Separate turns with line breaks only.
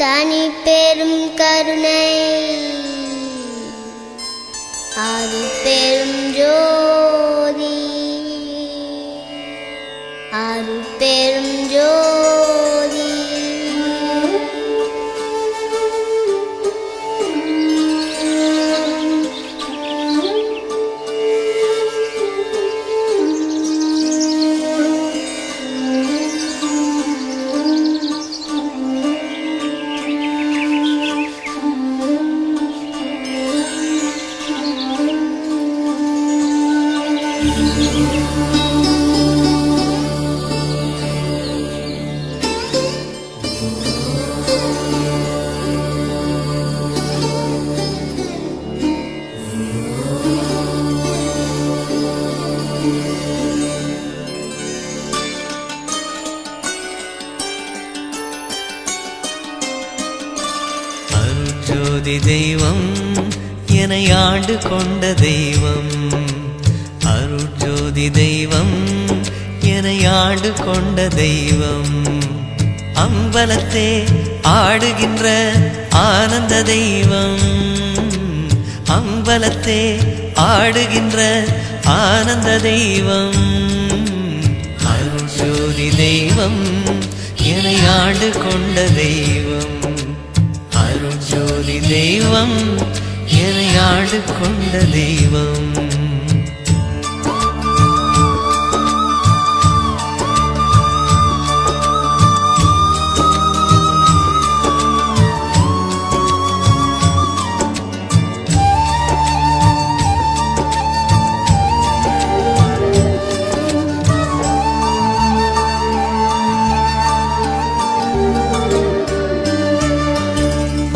தனி பெரும் கருணை. அது பெரும் ஜோதி. அது பெரும் ஜோதி
தெய்வம் என ஆண்டு கொண்ட தெய்வம். அருட்ஜோதி தெய்வம் என ஆண்டு கொண்ட தெய்வம். அம்பலத்தே ஆடுகின்ற ஆனந்த தெய்வம். அம்பலத்தே ஆடுகின்ற ஆனந்த தெய்வம். அருஜோதி தெய்வம் என ஆண்டு கொண்ட தெய்வம். ஜோதி தெய்வம் என்னை ஆண்டு கொண்ட தெய்வம்.